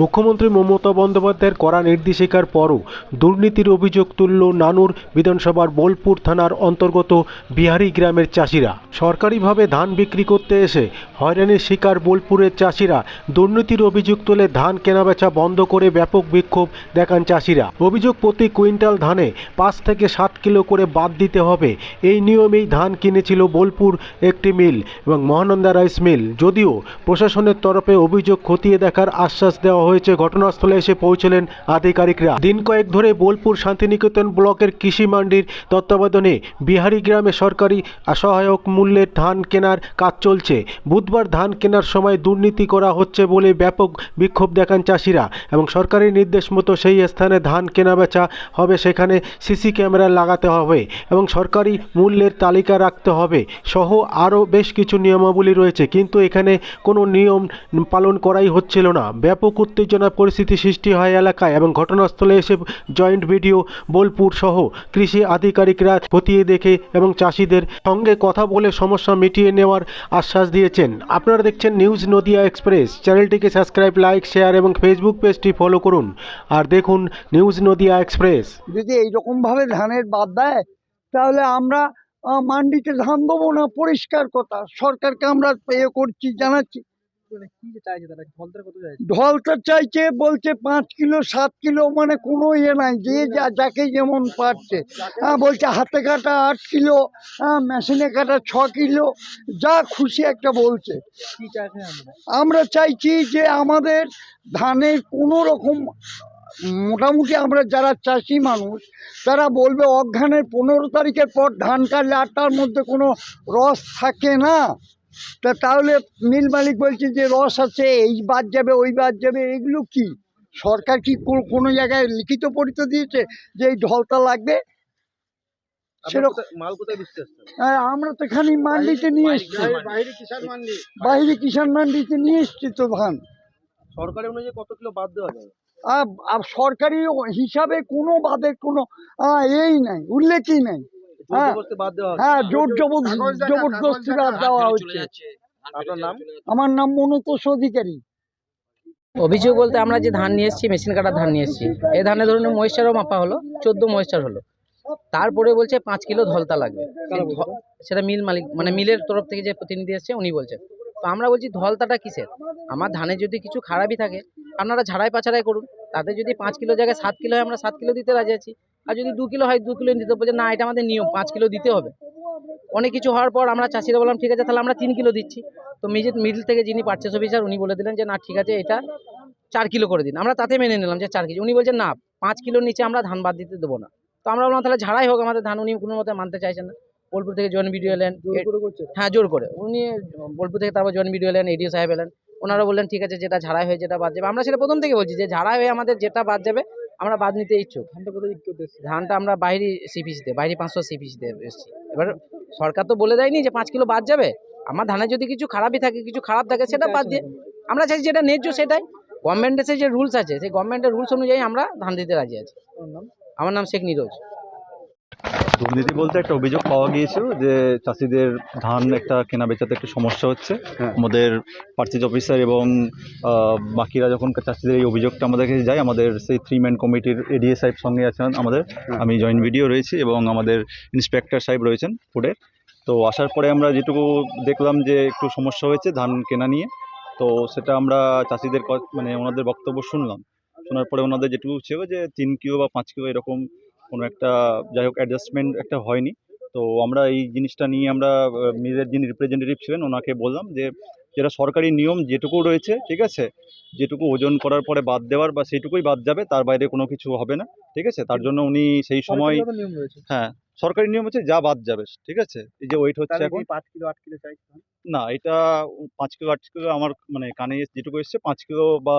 মুখ্যমন্ত্রী মমতা বন্দ্যোপাধ্যায়ের কড়া নির্দেশিকার পরও দুর্নীতির অভিযোগ তুলল নানুর বিধানসভার বোলপুর থানার অন্তর্গত বিহারি গ্রামের চাষিরা। সরকারিভাবে ধান বিক্রি করতে এসে হয়রানির শিকার বোলপুরের চাষিরা দুর্নীতির অভিযোগ তুলে ধান কেনাবেচা বন্ধ করে ব্যাপক বিক্ষোভ দেখান চাষিরা। অভিযোগ প্রতি কুইন্টাল ধানে পাঁচ থেকে সাত কিলো করে বাদ দিতে হবে। এই নিয়মেই ধান কিনেছিল বোলপুর একটি মিল এবং মহানন্দা রাইস মিল। যদিও প্রশাসনের তরফে অভিযোগ খতিয়ে দেখার আশ্বাস দেওয়া হয়েছে। ঘটনাস্থলে এসে পৌঁছলেন আধিকারিকরা। দিন কয়েক ধরে বোলপুর শান্তিনিকেতন ব্লকের কৃষি মান্ডির তত্ত্বাবধানে বিহারি গ্রামে সরকারি সহায়ক মূল্যের ধান কেনার কাজ চলছে। বুধবার ধান কেনার সময় দুর্নীতি করা হচ্ছে বলে ব্যাপক বিক্ষোভ দেখান চাষিরা এবং সরকারি নির্দেশ মতো সেই স্থানে ধান কেনা বেচা হবে, সেখানে সিসি ক্যামেরা লাগাতে হবে এবং সরকারি মূল্যের তালিকা রাখতে হবে সহ আরও বেশ কিছু নিয়মাবলী রয়েছে। কিন্তু এখানে কোনো নিয়ম পালন করাই হচ্ছিল না। ব্যাপক উত্তেজনা পরিস্থিতি সৃষ্টি হয় এলাকায় এবং ঘটনাস্থলে এসে জয়েন্ট ভিডিও, বোলপুর সহ কৃষি আধিকারিকরা খতিয়ে দেখে এবং চাষিদের সঙ্গে কথা বলে সমস্যা মিটিয়ে নেওয়ার আশ্বাস দিয়েছেন। আপনারা দেখছেন নিউজ নদিয়া এক্সপ্রেস। চ্যানেলটিকে সাবস্ক্রাইব, লাইক, শেয়ার এবং ফেসবুক পেজটি ফলো করুন। আর দেখুন নিউজ নদিয়া এক্সপ্রেস। যদি এইরকমভাবে ধানের বাদ দেয়, তাহলে আমরা মান্ডিতে ধান দেবো না। পরিষ্কার কথা। সরকারকে আমরা এ করছি, জানাচ্ছি। ঢলটা চাইছে বলছে পাঁচ কিলো সাত কিলো মানে কোনো ইয়ে নাই যে যা যাকে যেমন পারছে। হ্যাঁ বলছে হাতে কাটা আট কিলো হ্যাঁ মেশিনে কাটা ছ কিলো যা খুশি একটা বলছে। আমরা চাইছি যে আমাদের ধানের কোনো রকম মোটামুটি আমরা যারা চাষি মানুষ তারা বলবে অজ্ঞানের পনেরো তারিখের পর ধান কাটলে আটটার মধ্যে কোনো রস থাকে না। তা তাহলে মিল মালিক বলছে যে রস আছে এই বাদ যাবে ওই বাদ যাবে এগুলো কি? সরকার কি কোনো জায়গায় লিখিত পরিচয় দিয়েছে যে এই ঢলটা লাগবে? আসছেন হ্যাঁ, আমরা তো এখানে মান্ডিতে নিয়ে এসছি। বাইরে কিষান কিষাণ মান্ডিতে নিয়ে এসছি তো ধান। সরকারি অনুযায়ী কত কিলো বাদ দেওয়া যাবে আর আর সরকারি হিসাবে কোনো বাদের কোনো এই নাই উল্লেখই নাই। হ্যাঁ। হ্যাঁ জোর জবরদস্তি বাদ দেওয়া হচ্ছে। আমার নাম মনোতোষ অধিকারী। অভিযোগ বলতে আমরা যে ধান নিয়ে এসেছি মেশিন কাটার ধান নিয়ে এসেছি এই ধানে ধরুন ময়েশ্চারও মাপা হলো চোদ্দ ময়েশ্চার হলো। তারপরে বলছে পাঁচ কিলো ধলতা লাগবে। সেটা মিল মালিক মানে মিলের তরফ থেকে যে প্রতিনিধি এসছে উনি বলছেন তো আমরা বলছি ধলতাটা কিসের? আমার ধানে যদি কিছু খারাপই থাকে আপনারা ঝাড়াই পাছাড়াই করুন। তাতে যদি পাঁচ কিলো জায়গায় সাত কিলো হয় আমরা সাত কিলো দিতে রাজি আছি। আর যদি দু কিলো হয় দু কিলো দিতে বলছে না এটা আমাদের নিয়ম পাঁচ কিলো দিতে হবে। অনেক কিছু হওয়ার পর আমরা চাষিরা বললাম ঠিক আছে তাহলে আমরা তিন কিলো দিচ্ছি। তো মিজে মিডিল থেকে যিনি পারচেস অফিসার উনি বলে দিলেন যে না ঠিক আছে এটা চার কিলো করে দিন। আমরা তাতে মেনে নিলাম যে চার কেজি। উনি বলছেন না পাঁচ কিলোর নিচে আমরা ধান বাদ দিতে দেবো না। তো আমরা বললাম তাহলে ঝাড়াই হোক আমাদের ধান। উনি কোনো মতে মানতে চাইছেন না। বোলপুর থেকে জয়েন ভিডিও এলেন হ্যাঁ জোর করে। উনি বোলপুর থেকে তারপর জয়েন ভিডিও এলেন এডিও সাহেব এলেন। ওনারা বললেন ঠিক আছে যেটা ঝাড়াই হয়ে যেটা বাদ যাবে। আমরা সেটা প্রথম থেকে বলছি যে ঝাড়াই হয়ে আমাদের যেটা বাদ যাবে আমরা বাদ নিতে ইচ্ছুক। ধানটা আমরা বাইরে সিপিসিতে বাইরে পাঁচশো সিপিসিতে এসেছি। এবার সরকার তো বলে দেয়নি যে পাঁচ কিলো বাদ যাবে। আমার ধানে যদি কিছু খারাপই থাকে কিছু খারাপ থাকে সেটা বাদ দিয়ে আমরা চাইছি যেটা ন্যায্য সেটাই। গভর্নমেন্টের যে রুলস আছে সেই গভর্নমেন্টের রুলস অনুযায়ী আমরা ধান দিতে রাজি আছি। আমার নাম শেখ নিরোজ। দুর্নীতি বলতে একটা অভিযোগ পাওয়া গিয়েছিল যে চাষিদের ধান একটা কেনা বেচাতে একটু সমস্যা হচ্ছে। আমাদের পার্চেজ অফিসার এবং বাকিরা যখন চাষিদের এই অভিযোগটা আমাদের কাছে যায় আমাদের সেই থ্রি ম্যান কমিটির এডিএ সাহেব সঙ্গে আছেন আমাদের। আমি জয়েন্ট ভিডিও রয়েছি এবং আমাদের ইন্সপেক্টর সাহেব রয়েছেন ফুডের তো আসার পরে আমরা যেটুকু দেখলাম যে একটু সমস্যা হয়েছে ধান কেনা নিয়ে তো সেটা আমরা চাষিদের মানে ওনাদের বক্তব্য শুনলাম। শোনার পরে ওনাদের যেটুকু ছিল যে তিন কিলো বা পাঁচ কিলো এরকম কোনো একটা যাই হোক অ্যাডজাস্টমেন্ট একটা হয়নি। তো আমরা এই জিনিসটা নিয়ে আমরা মেয়েদের যিনি রিপ্রেজেন্টেটিভ ছিলেন ওনাকে বললাম যে যেটা সরকারি নিয়ম যেটুকু রয়েছে ঠিক আছে যেটুকু ওজন করার পরে বাদ দেওয়ার বা সেইটুকুই বাদ যাবে তার বাইরে কোনো কিছু হবে না ঠিক আছে? তার জন্য উনি সেই সময় হ্যাঁ সরকারি নিয়ম হচ্ছে যা বাদ যাবে ঠিক আছে? এই যে ওয়েট হচ্ছে এখন। পাঁচ কিলো আট কিলো ধান? না এটা পাঁচ কিলো আট কিলো আমার মানে কানে যেটুকু এসছে পাঁচ কিলো বা।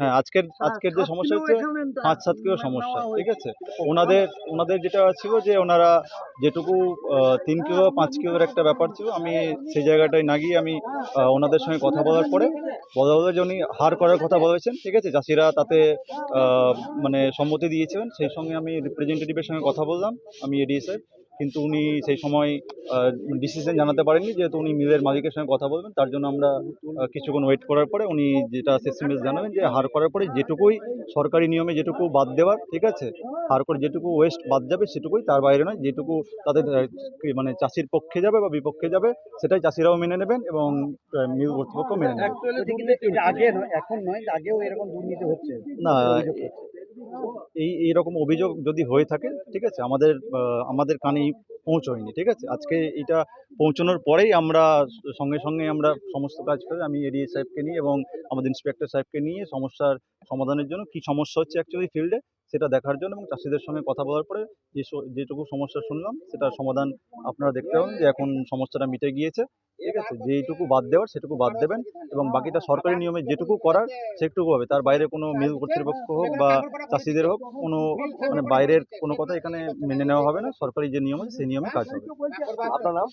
হ্যাঁ আজকের আজকের যে সমস্যা হচ্ছে পাঁচ সাত কিলো সমস্যা ঠিক আছে? ওনাদের ওনাদের যেটা ছিল যে ওনারা যেটুকু তিন কিলো পাঁচ কিলোর একটা ব্যাপার ছিল আমি সেই জায়গাটায় না গিয়ে আমি ওনাদের সঙ্গে কথা বলার পরে বলা হলো যে উনি হার করার কথা বলেছেন ঠিক আছে? চাষিরা তাতে মানে সম্মতি দিয়েছিলেন সেই সঙ্গে আমি রিপ্রেজেন্টেটিভের সঙ্গে কথা বললাম আমি এডিএ সাহেব কিন্তু উনি সেই সময় ডিসিশন জানাতে পারেননি যেহেতু উনি মিলের মালিকের সঙ্গে কথা বলবেন তার জন্য আমরা কিছুক্ষণ ওয়েট করার পরে উনি যেটা শেষমেশ জানাবেন যে হার করার পরে যেটুকুই সরকারি নিয়মে যেটুকু বাদ দেওয়ার ঠিক আছে? হার করে যেটুকু ওয়েস্ট বাদ যাবে সেটুকুই তার বাইরে নয় যেটুকু তাদের মানে চাষির পক্ষে যাবে বা বিপক্ষে যাবে সেটাই চাষিরাও মেনে নেবেন এবং মিল কর্তৃপক্ষ মেনে নেবেন। না এই, এইরকম অভিযোগ যদি হয়ে থাকে, ঠিক আছে, আমাদের আমাদের কানেই পৌঁছয়নি, ঠিক আছে? আজকে এটা পৌঁছানোর পরেই আমরা সঙ্গে সঙ্গে আমরা সমস্ত কাজ করে আমি এডিএ সাহেবকে নিয়ে এবং আমাদের ইন্সপেক্টর সাহেবকে নিয়ে সমস্যার সমাধানের জন্য কি সমস্যা হচ্ছে অ্যাকচুয়ালি ফিল্ডে সেটা দেখার জন্য এবং চাষিদের সঙ্গে কথা বলার পরে যে যেটুকু সমস্যা শুনলাম, সেটার সমাধান আপনারা দেখতে পাবেন যে এখন সমস্যাটা মিটে গিয়েছে। ঠিক আছে যেইটুকু বাদ দেওয়ার সেটুকু বাদ দেবেন এবং বাকিটা সরকারি নিয়মে যেটুকু করার সেটুকু হবে। তার বাইরে কোনো মিল কর্তৃপক্ষ হোক বা চাষিদের হোক কোনো মানে বাইরের কোনো কথা এখানে মেনে নেওয়া হবে না। সরকারি যে নিয়ম আছে সেই নিয়মে কাজ হবে। আপনার নাম?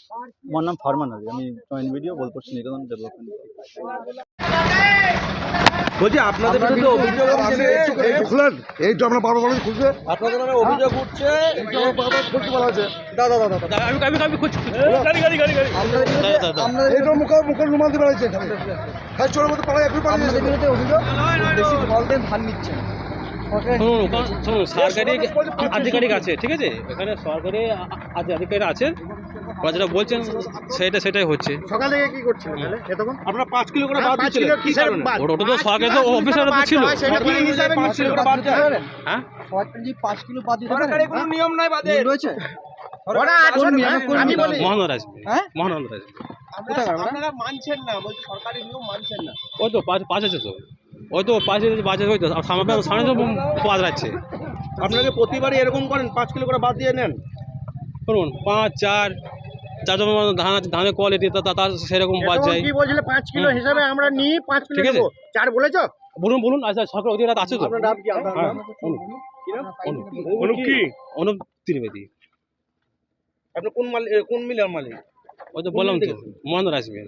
আমার নাম ফারমান আলী। আমি joint BDO Bolpur Niketan development বলছি আপনাদের বিরুদ্ধে অভিযোগ খুলেন এই তো আমরা বারবার বলেছি খুলছে আপনাদের নামে অভিযোগ উঠছে। বারবার খুলতে বলা আছে দাদা দাদা দাদা। এই তো মুখে মুখে রুমাল দিয়ে বেড়াচ্ছে হ্যাঁ চোরের মতো পাড়ায় এখন পালিয়ে যাচ্ছে। বিরুদ্ধে অভিযোগ? বেশি ফল দেন ধান নিচ্ছে সরকারি আধিকারিক আছে ঠিক আছে? এখানে সরকারি আধিকারিক আছে ওরা যেটা বলছেন সেটা সেটাই হচ্ছে। সকাল থেকে কি করছিলেন তাহলে? এতক্ষণ আপনারা পাঁচ কিলো করে বাদ দিচ্ছিলেন। কি কারণে? ওটা তো সরকারি তো অফিসার তো ছিল সরকারি হিসাবে পাঁচ কিলো করে বাদ দিতে হ্যাঁ। সরকারি পাঁচ কিলো বাদ দিতে কোনো নিয়ম নাই বাদে রয়েছে। হ্যাঁ? আপনারা মানছেন না। বলছি সরকারি নিয়ম মানছেন না। ওই তো পাঁচ পাঁচ আছে তো। ওই তো পাঁচ আছে বাজে ওই তো। আর সামনে সামনে তো পাঁচ রাখছে আপনাকে প্রতিবারই এরকম করেন পাঁচ কিলো করে বাদ দিয়ে নেন। শুনুন পাঁচ চার যার জন্য ধান ধানের কোয়ালিটি তার সেরকম বাদ যায়। বলছিলে? পাঁচ কিলো হিসাবে আমরা নিই পাঁচ কিলো ঠিক চার বলেছ? বলুন বলুন আচ্ছা সরকার অধিকার আছে তো? আপনার হ্যাঁ, অনুপ। অনুপ ত্রিবেদী। আপনি কোন মালিক কোন মিলের মালিক? ওই তো বললাম তো মহেন্দ্র আসবেন